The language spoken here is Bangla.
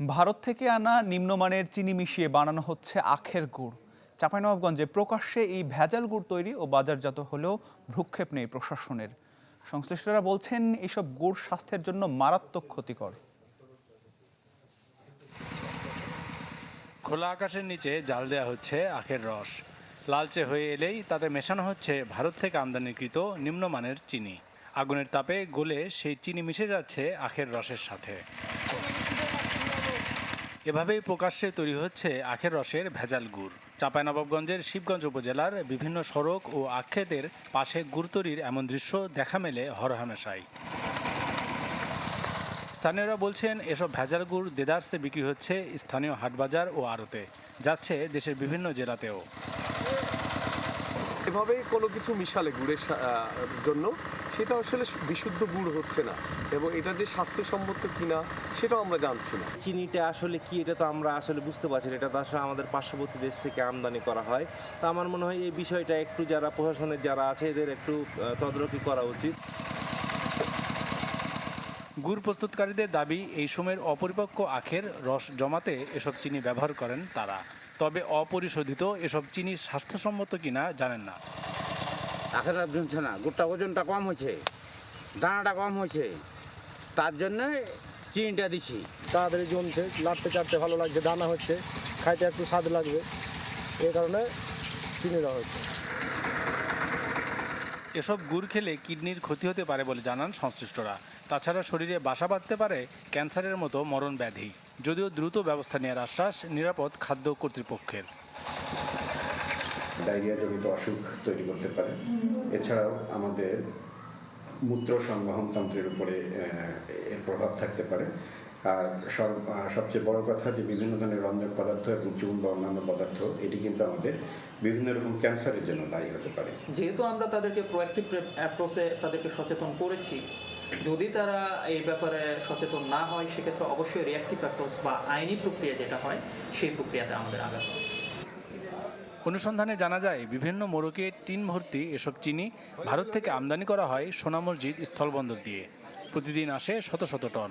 ভারত থেকে আনা নিম্নমানের চিনি মিশিয়ে বানানো হচ্ছে আখের গুড়। চাঁপাইনবাবগঞ্জে প্রকাশ্যে এই ভেজাল গুড় তৈরি ও বাজারজাত হলেও ভ্রুক্ষেপ নেই প্রশাসনের। সংশ্লিষ্টরা বলছেন এইসব গুড় স্বাস্থ্যের জন্য মারাত্মক ক্ষতিকর। খোলা আকাশের নিচে জাল দেওয়া হচ্ছে আখের রস। লালচে হয়ে এলেই তাতে মেশানো হচ্ছে ভারত থেকে আমদানিকৃত নিম্নমানের চিনি। আগুনের তাপে গলে সেই চিনি মিশে যাচ্ছে আখের রসের সাথে। এভাবেই প্রকাশ্যে তৈরি হচ্ছে আখের রসের ভেজাল গুড়। চাঁপাইনবাবগঞ্জের শিবগঞ্জ উপজেলার বিভিন্ন সড়ক ও আক্ষেতের পাশে গুড় তৈরির এমন দৃশ্য দেখা মেলে হরহামেশাই। স্থানীয়রা বলছেন, এসব ভেজাল গুড় দেদার্সে বিক্রি হচ্ছে স্থানীয় হাটবাজার ও আড়তে, যাচ্ছে দেশের বিভিন্ন জেলাতেও। এভাবেই কোনো কিছু মিশালে গুড়ের জন্য সেটা আসলে বিশুদ্ধ গুড় হচ্ছে না। এবং এটা যে স্বাস্থ্যসম্মত কিনা সেটাও আমরা জানছি না। চিনিটা আসলে কি এটা তো আমরা আসলে বুঝতে পারছি না। এটা তো আসলে আমাদের পার্শ্ববর্তী দেশ থেকে আমদানি করা হয়। তো আমার মনে হয় এই বিষয়টা একটু যারা প্রশাসনের যারা আছে এদের একটু তদারকি করা উচিত। গুড় প্রস্তুতকারীদের দাবি এই সময়ের অপরিপক্ক আখের রস জমাতে এসব চিনি ব্যবহার করেন তারা। তবে অপরিশোধিত এসব চিনি স্বাস্থ্যসম্মত কিনা জানেন না। আখের লাভ জমছে না? গোটা ওজনটা কম হয়েছে দানাটা কম হয়েছে। তার জন্য চিনিটা দিছি তাড়াতাড়ি জমছে লাটতে চাটতে ভালো লাগছে দানা হচ্ছে খাইতে একটু স্বাদ লাগবে। এই কারণে চিনি দেওয়া হচ্ছে। এসব গুড় খেলে কিডনির ক্ষতি হতে পারে বলে জানান সংশ্লিষ্টরা। তাছাড়া শরীরে বাসা বাঁধতে পারে ক্যান্সারের মতো মরণ ব্যাধি। যদিও দ্রুত ব্যবস্থা নেওয়ার আশ্বাস নিরাপদ খাদ্য কর্তৃপক্ষের। ডায়রিয়া জনিত অসুখ তৈরি করতে পারে। এছাড়াও আমাদের মূত্র সংবহন তন্ত্রের উপরে এর প্রভাব থাকতে পারে। আর সব- সবচেয়ে বড় কথা যে বিভিন্ন ধরনের রঞ্জক পদার্থ এবং চুন বা অন্যান্য পদার্থ এটি কিন্তু আমাদের বিভিন্ন রকম ক্যান্সারের জন্য দায়ী হতে পারে। যেহেতু আমরা তাদেরকে প্রোয়াক্টিভ অ্যাপ্রোচে তাদেরকে সচেতন করেছি যদি তারা এই ব্যাপারে সচেতন না হয় সেক্ষেত্রে অবশ্যই রিয়াক্টিভ অ্যাপ্রোচ বা আইনি প্রক্রিয়া যেটা হয় সেই প্রক্রিয়াতে আমাদের আগাতে হবে। অনুসন্ধানে জানা যায় বিভিন্ন মোড়কে টিন ভর্তি এসব চিনি ভারত থেকে আমদানি করা হয় সোনা মসজিদ স্থলবন্দর দিয়ে। প্রতিদিন আসে শত শত ton.